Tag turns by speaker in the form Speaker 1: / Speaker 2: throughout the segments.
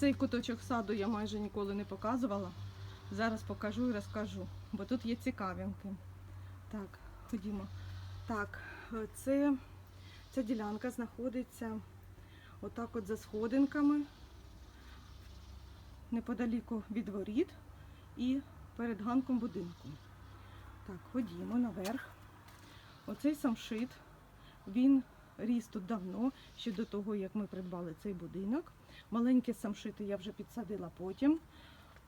Speaker 1: Цей куточок саду я майже ніколи не показувала. Зараз покажу і розкажу, бо тут є цікавинки. Так, ходімо. Так, це, ця ділянка знаходиться отак от за сходинками, неподаліку від воріт і перед ганком будинку. Так, ходімо наверх. Оцей самшит, він ріс тут давно, ще до того, як ми придбали цей будинок. Маленькі самшити я вже підсадила потім.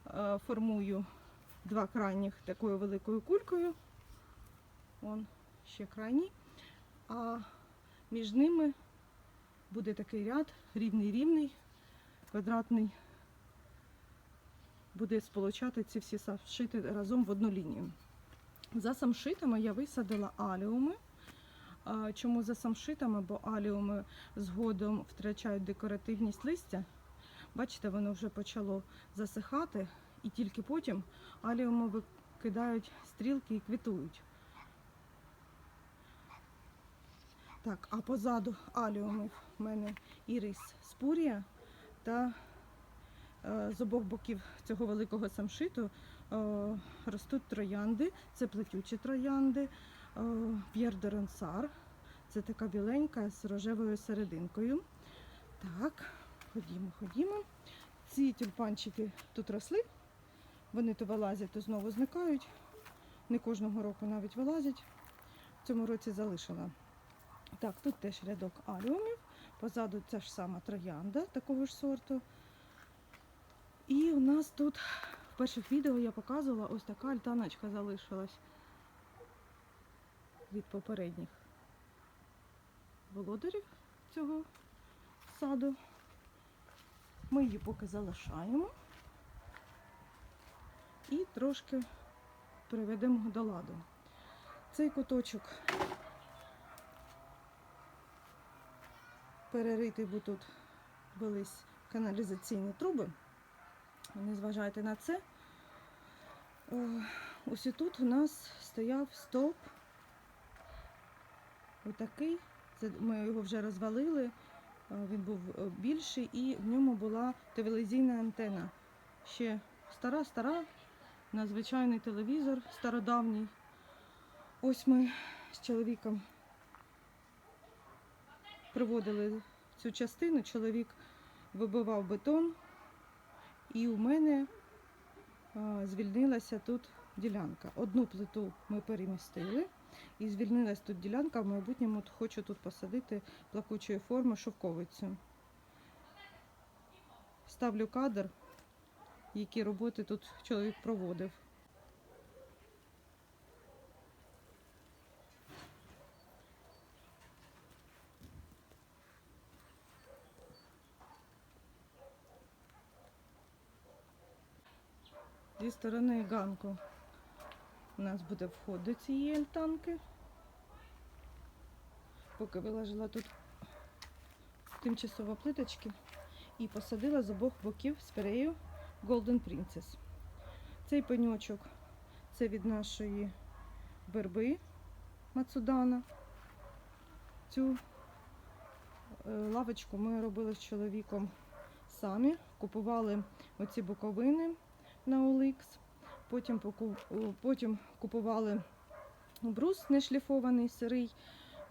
Speaker 1: Е, Формую два крайніх такою великою кулькою. Вон ще крайній. А між ними буде такий ряд, рівний-рівний, квадратний. Буде сполучати ці всі самшити разом в одну лінію. За самшитами я висадила аліуми. Чому за самшитами? Бо аліуми згодом втрачають декоративність листя. Бачите, воно вже почало засихати, і тільки потім аліуми викидають стрілки і квітують. Так, а позаду аліумів в мене ірис спурія та е, з обох боків цього великого самшиту е, ростуть троянди. Це плетючі троянди, е, П'єр де Ронсар. Це така біленька з рожевою серединкою. Так, ходімо, ходімо. Ці тюльпанчики тут росли. Вони то вилазять, то знову зникають. Не кожного року навіть вилазять. В цьому році залишила. Так, тут теж рядок аліумів. Позаду ця ж сама троянда такого ж сорту. І у нас тут в перших відео я показувала ось така альтаночка залишилась від попередніх володарів цього саду. Ми її поки залишаємо і трошки приведемо до ладу. Цей куточок переритий, бо тут велись каналізаційні труби. Не зважайте на це. Е, Ось тут у нас стояв стовп. Отакий. Це ми його вже розвалили. Е, Він був е, більший і в ньому була телевізійна антена. Ще стара-стара, на звичайний телевізор стародавній. Ось ми з чоловіком приводили цю частину. Чоловік вибивав бетон, і у мене звільнилася тут ділянка. Одну плиту ми перемістили, і звільнилась тут ділянка. В майбутньому хочу тут посадити плакучої форми шовковицю. Ставлю кадр, які роботи тут чоловік проводив. Зі сторони ганку у нас буде вход до цієї альтанки. Поки виложила тут тимчасово плиточки і посадила з обох боків спірею Golden Princess. Цей пеньочок це від нашої верби Мацудана. Цю е, лавочку ми робили з чоловіком самі. Купували оці боковини на OLX. Потім, потім купували брус нешліфований, сирий,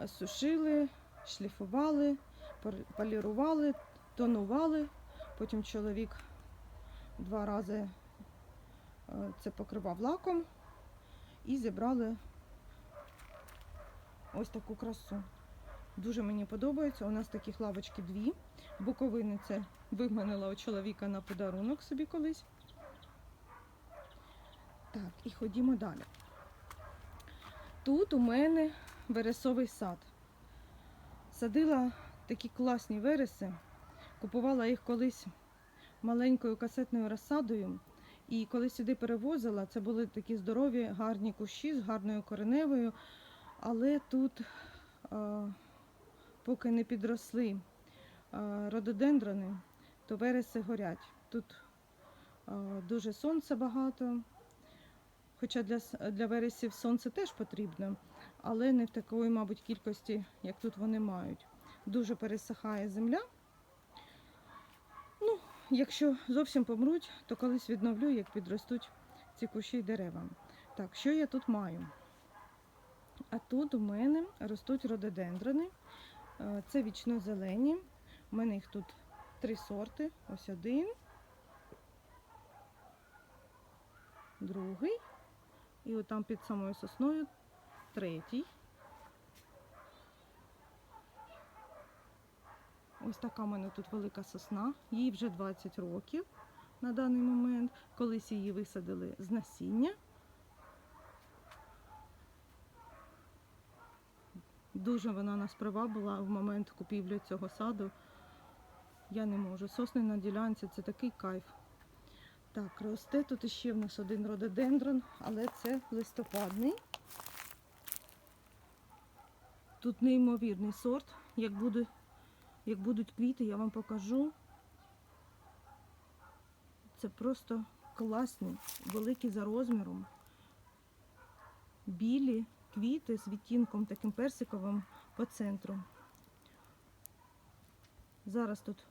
Speaker 1: е, сушили, шліфували, полірували, тонували. Потім чоловік два рази е, це покривав лаком і зібрали ось таку красу. Дуже мені подобається. У нас таких лавочки дві. Буковини це виманила у чоловіка на подарунок собі колись. Так, і ходімо далі. Тут у мене вересовий сад. Садила такі класні вереси. Купувала їх колись маленькою касетною розсадою. І коли сюди перевозила, це були такі здорові, гарні кущі з гарною кореневою. Але тут, а, поки не підросли а, рододендрони, то вереси горять. Тут а, дуже сонця багато. Хоча для, для вересів сонце теж потрібно, але не в такої, мабуть, кількості, як тут вони мають. Дуже пересихає земля. Ну, якщо зовсім помруть, то колись відновлю, як підростуть ці кущі й дерева. Так, що я тут маю? А тут у мене ростуть рододендрони. Е, Це вічно зелені. У мене їх тут три сорти. Ось один, другий. І отам під самою сосною третій. Ось така в мене тут велика сосна. Їй вже 20 років на даний момент. Колись її висадили з насіння. Дуже вона нас привабила в момент купівлі цього саду. Я не можу. Сосни на ділянці це такий кайф. Так, росте тут іще в нас один рододендрон, але це листопадний. Тут неймовірний сорт. Як, буде, як будуть квіти, я вам покажу. Це просто класні, великі за розміром. Білі квіти з відтінком таким персиковим по центру. Зараз тут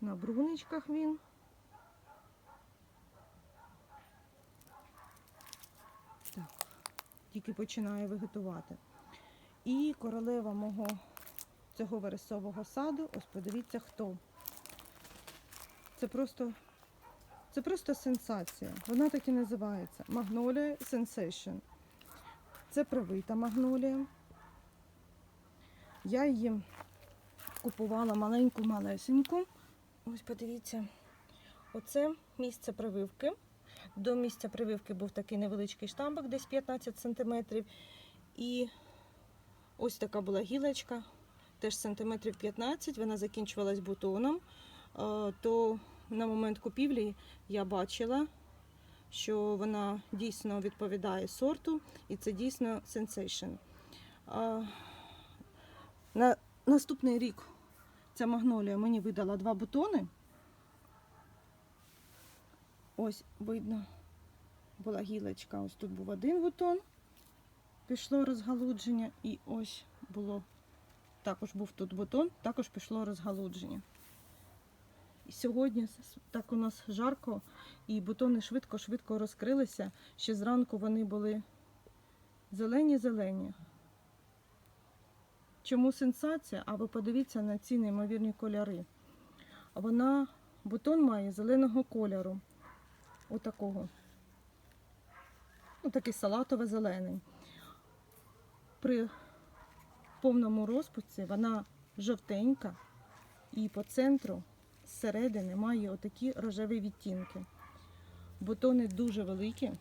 Speaker 1: на бруничках він. Тільки починає вегетувати. І королева мого цього вересового саду, ось подивіться хто. Це просто, це просто сенсація. Вона так і називається. Magnolia Sensation. Це привита магнолія. Я її купувала маленьку малесеньку. Ось подивіться. Оце місце прививки. До місця прививки був такий невеличкий штамбик, десь 15 см. І ось така була гілочка, теж сантиметрів 15, вона закінчувалась бутоном. Е, То на момент купівлі я бачила, що вона дійсно відповідає сорту, і це дійсно сенсейшн. На наступний рік ця магнолія мені видала два бутони. Ось видно, була гілочка, ось тут був один бутон, пішло розгалудження, і ось було, також був тут бутон, також пішло розгалудження. І сьогодні так у нас жарко, і бутони швидко-швидко розкрилися. Ще зранку вони були зелені-зелені. Чому сенсація? А ви подивіться на ці неймовірні кольори. Вона, бутон має зеленого кольору. Отакого. Ну, такий салатово-зелений. При повному розпусці вона жовтенька і по центру зсередини має отакі рожеві відтінки. Бутони дуже великі.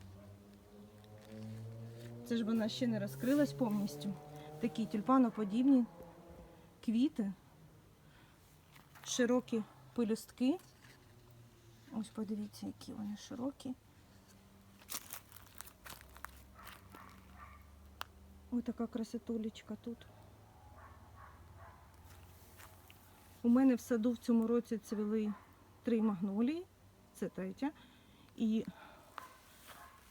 Speaker 1: Це ж вона ще не розкрилась повністю. Такі тюльпаноподібні квіти, широкі пелюстки. Ось подивіться, які вони широкі. Ось така красотулечка тут. У мене в саду в цьому році цвіли три магнолії, це третя. І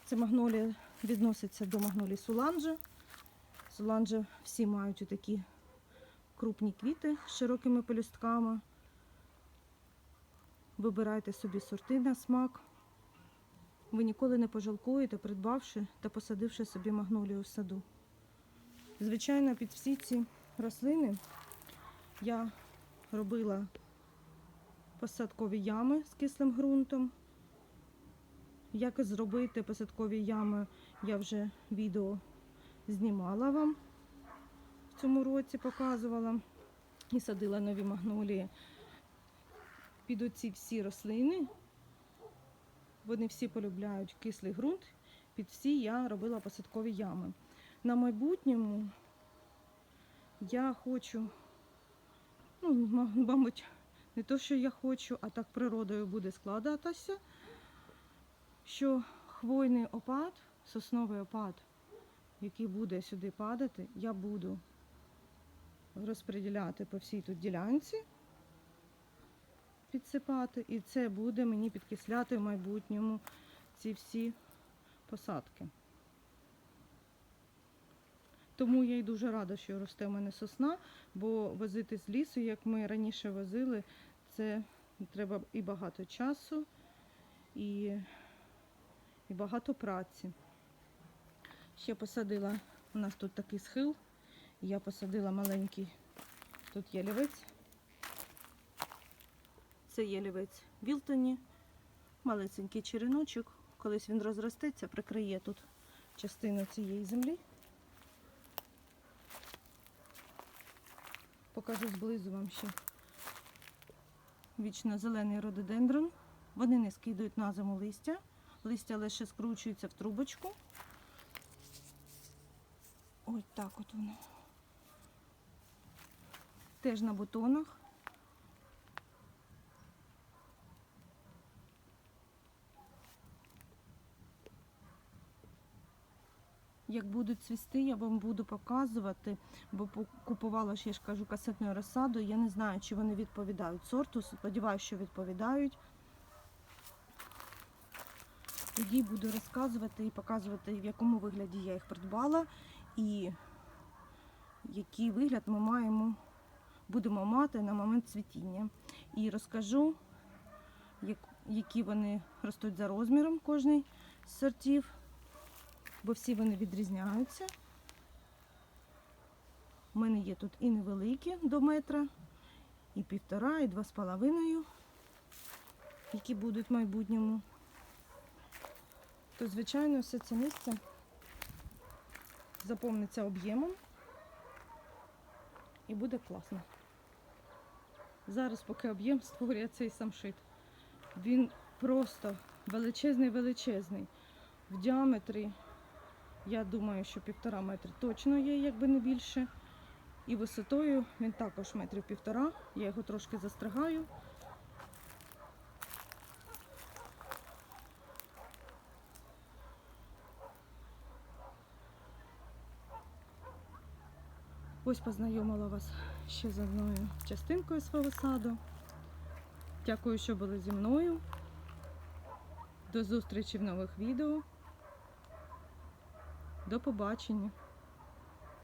Speaker 1: ця магнолія відноситься до магнолії Суланджа. Суланджа всі мають такі крупні квіти з широкими пелюстками. Вибирайте собі сорти на смак. Ви ніколи не пожалкуєте, придбавши та посадивши собі магнолію в саду. Звичайно, під всі ці рослини я робила посадкові ями з кислим ґрунтом. Як зробити посадкові ями, я вже відео знімала вам в цьому році, показувала і садила нові магнолії під оці всі рослини. Вони всі полюбляють кислий ґрунт. Під всі я робила посадкові ями. На майбутньому я хочу, ну, мабуть, не то, що я хочу, а так природою буде складатися, що хвойний опад, сосновий опад, який буде сюди падати, я буду розподіляти по всій тут ділянці, підсипати, і це буде мені підкисляти в майбутньому ці всі посадки. Тому я й дуже рада, що росте в мене сосна, бо возити з лісу, як ми раніше возили, це треба і багато часу, і, і багато праці. Ще посадила, у нас тут такий схил, я посадила маленький тут ялівець. Це ялівець Вілтоні, малесенький череночок. Колись він розростеться, прикриє тут частину цієї землі. Покажу зблизу вам ще вічно зелений рододендрон. Вони не скидують на зиму листя. Листя лише скручується в трубочку. Ось так от воно. Теж на бутонах. Як будуть цвісти, я вам буду показувати, бо купувала ж, я ж кажу, касетною розсадою. Я не знаю, чи вони відповідають сорту. Сподіваюся, що відповідають. Тоді буду розказувати і показувати, в якому вигляді я їх придбала і який вигляд ми маємо, будемо мати на момент цвітіння. І розкажу, як, які вони ростуть за розміром кожний з сортів бо всі вони відрізняються. У мене є тут і невеликі до метра, і півтора, і два з половиною, які будуть в майбутньому. То, звичайно, все це місце заповниться об'ємом і буде класно. Зараз, поки об'єм створює цей самшит, він просто величезний, величезний. В діаметрі я думаю, що півтора метри точно є, якби не більше. І висотою він також метрів півтора. Я його трошки застригаю. Ось познайомила вас ще з одною частинкою свого саду. Дякую, що були зі мною. До зустрічі в нових відео. До побачення.